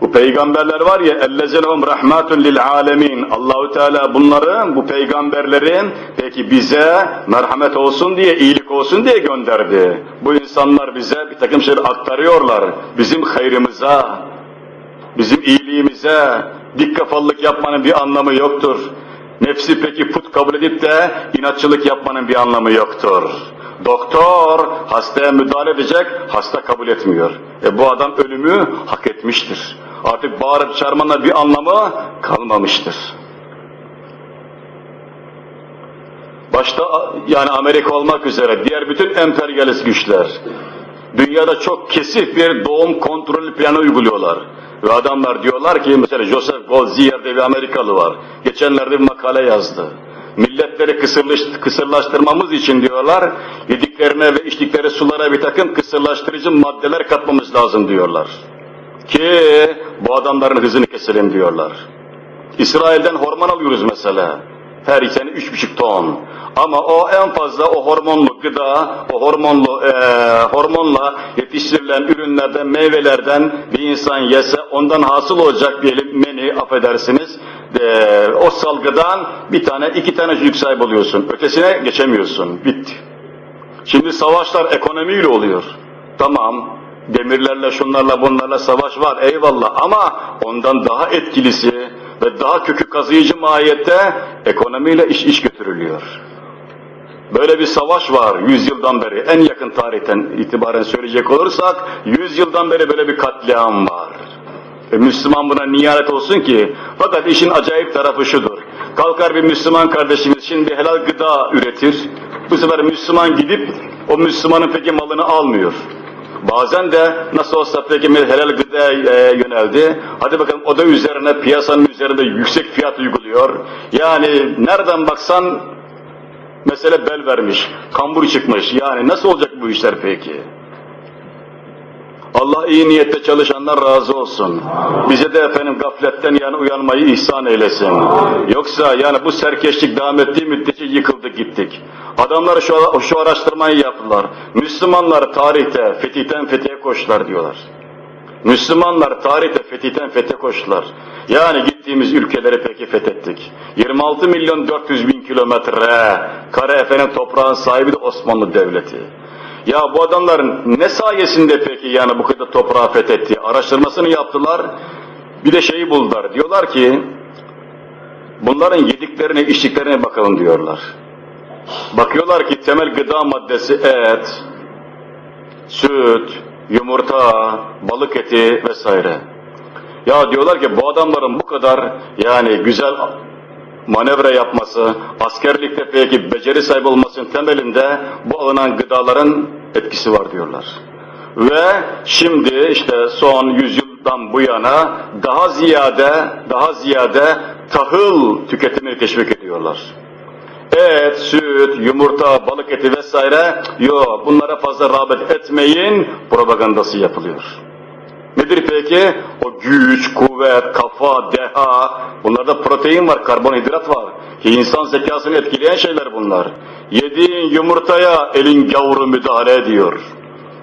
Bu peygamberler var ya ellezelehum rahmatun lil alemin. Allahu Teala bunları bu peygamberleri peki bize merhamet olsun diye iyilik olsun diye gönderdi. Bu insanlar bize bir takım şeyler aktarıyorlar. Bizim hayrımıza, bizim iyiliğimize dik kafalılık yapmanın bir anlamı yoktur. Nefsi peki put kabul edip de inatçılık yapmanın bir anlamı yoktur. Doktor hastaya müdahale edecek, hasta kabul etmiyor. E bu adam ölümü hak etmiştir. Artık bağırıp çağırmanın bir anlamı kalmamıştır. Başta yani Amerika olmak üzere diğer bütün emperyalist güçler dünyada çok kesif bir doğum kontrolü planı uyguluyorlar. Ve adamlar diyorlar ki mesela Joseph Goldziher diye bir Amerikalı var. Geçenlerde bir makale yazdı. Milletleri kısırlaş, kısırlaştırmamız için diyorlar, yediklerine ve içtikleri sulara bir takım kısırlaştırıcı maddeler katmamız lazım diyorlar. Ki bu adamların hızını keselim diyorlar. İsrail'den hormon alıyoruz mesela. Her sene üç buçuk ton. Ama o en fazla o hormonlu gıda, o hormonlu e, hormonla yetiştirilen ürünlerden, meyvelerden bir insan yese ondan hasıl olacak diyelim meni affedersiniz. E, o salgıdan bir tane, iki tane çocuk sahibi oluyorsun. Ötesine geçemiyorsun. Bitti. Şimdi savaşlar ekonomiyle oluyor. Tamam, demirlerle, şunlarla, bunlarla savaş var eyvallah ama ondan daha etkilisi ve daha kökü kazıyıcı mahiyette ekonomiyle iş iş götürülüyor. Böyle bir savaş var yüzyıldan beri, en yakın tarihten itibaren söyleyecek olursak, yüzyıldan beri böyle bir katliam var. E, Müslüman buna niyanet olsun ki, fakat işin acayip tarafı şudur. Kalkar bir Müslüman kardeşimiz şimdi helal gıda üretir, bu sefer Müslüman gidip o Müslümanın peki malını almıyor. Bazen de nasıl olsa peki helal gıdaya e, yöneldi. Hadi bakalım o da üzerine piyasanın üzerinde yüksek fiyat uyguluyor. Yani nereden baksan mesele bel vermiş, kambur çıkmış. Yani nasıl olacak bu işler peki? Allah iyi niyette çalışanlar razı olsun. Bize de efendim gafletten yani uyanmayı ihsan eylesin. Yoksa yani bu serkeşlik devam ettiği müddetçe yıkıldık gittik. Adamlar şu, şu araştırmayı yaptılar. Müslümanlar tarihte fetihten fethiye koştular diyorlar. Müslümanlar tarihte fetihten fethe koştular. Yani gittiğimiz ülkeleri peki fethettik. 26 milyon 400 bin kilometre kare efendim toprağın sahibi de Osmanlı Devleti. Ya bu adamların ne sayesinde peki yani bu kadar toprağı fethetti? Araştırmasını yaptılar. Bir de şeyi buldular. Diyorlar ki bunların yediklerine içtiklerine bakalım diyorlar. Bakıyorlar ki temel gıda maddesi et, süt, yumurta, balık eti vesaire. Ya diyorlar ki bu adamların bu kadar yani güzel manevra yapması, askerlikte peki beceri sahibi olmasının temelinde bu alınan gıdaların etkisi var diyorlar. Ve şimdi işte son yüzyıldan bu yana daha ziyade, daha ziyade tahıl tüketimini teşvik ediyorlar. Et, süt, yumurta, balık eti vesaire, yok bunlara fazla rağbet etmeyin propagandası yapılıyor. Nedir peki? O güç, kuvvet, kafa, deha, bunlarda protein var, karbonhidrat var. İnsan zekasını etkileyen şeyler bunlar. Yediğin yumurtaya elin gavuru müdahale ediyor.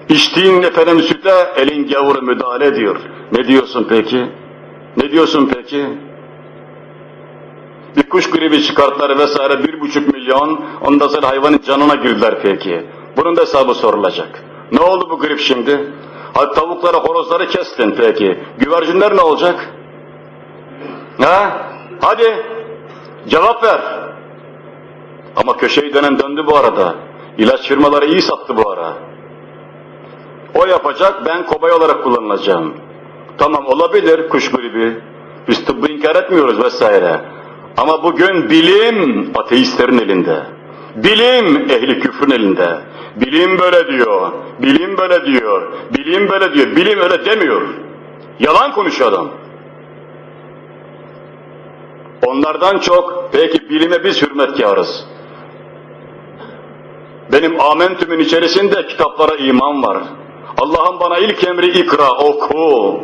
İçtiğin efendim süte elin gavuru müdahale ediyor. Ne diyorsun peki? Ne diyorsun peki? Bir kuş gribi çıkarttılar vesaire bir buçuk milyon, ondan sonra hayvanın canına girdiler peki. Bunun da hesabı sorulacak. Ne oldu bu grip şimdi? Hadi tavukları, horozları kestin peki. Güvercinler ne olacak? Ha? Hadi cevap ver. Ama köşeyi dönen döndü bu arada. İlaç firmaları iyi sattı bu ara. O yapacak, ben kobay olarak kullanılacağım. Tamam olabilir kuş gribi. Biz tıbbı inkar etmiyoruz vesaire. Ama bugün bilim ateistlerin elinde. Bilim ehli küfrün elinde. Bilim böyle diyor, bilim böyle diyor, bilim böyle diyor, bilim öyle demiyor. Yalan konuşuyor adam. Onlardan çok, peki bilime biz hürmetkarız. Benim amentümün içerisinde kitaplara iman var. Allah'ın bana ilk emri ikra, oku.